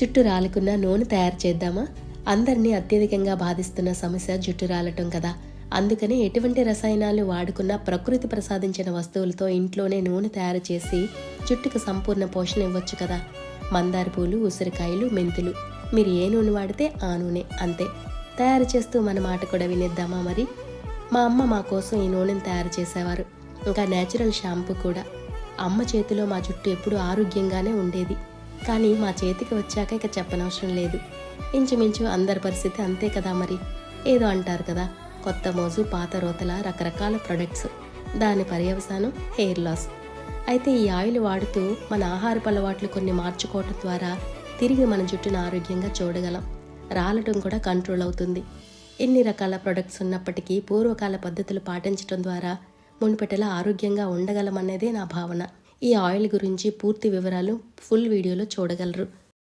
జుట్టు రాలకున్న నూనె తయారు చేద్దామా? అందరినీ అత్యధికంగా బాధిస్తున్న సమస్య జుట్టు రాలటం కదా. అందుకని ఎటువంటి రసాయనాలు వాడుకున్నా ప్రకృతి ప్రసాదించిన వస్తువులతో ఇంట్లోనే నూనె తయారు చేసి జుట్టుకు సంపూర్ణ పోషణ ఇవ్వచ్చు కదా. మందార పూలు ఉసిరికాయలు మెంతులు. మీరు ఏ నూనె వాడితే ఆ నూనె అంతే. తయారు చేస్తూ మన మాట కూడా వినేద్దామా మరి? మా అమ్మ మా కోసం ఈ నూనెను తయారు చేసేవారు. ఇంకా నేచురల్ షాంపూ కూడా. అమ్మ చేతిలో మా జుట్టు ఎప్పుడూ ఆరోగ్యంగానే ఉండేది. కానీ మా చేతికి వచ్చాక ఇక చెప్పనవసరం లేదు. ఇంచుమించు అందరి పరిస్థితి అంతే కదా మరి. ఏదో అంటారు కదా కొత్త మోజు పాత రోతల రకరకాల ప్రొడక్ట్స్. దాని పర్యవసానం హెయిర్ లాస్. అయితే ఈ ఆయిల్ వాడుతూ మన ఆహారపు అలవాట్లు కొన్ని మార్చుకోవటం ద్వారా తిరిగి మన జుట్టును ఆరోగ్యంగా చూడగలం. రాలటం కూడా కంట్రోల్ అవుతుంది. ఎన్ని రకాల ప్రొడక్ట్స్ ఉన్నప్పటికీ పూర్వకాల పద్ధతులు పాటించడం ద్వారా మునుపటిలా ఆరోగ్యంగా ఉండగలమనేదే నా భావన. ఈ ఆయిల్ గురించి పూర్తి వివరాలు ఫుల్ వీడియోలో చూడగలరు.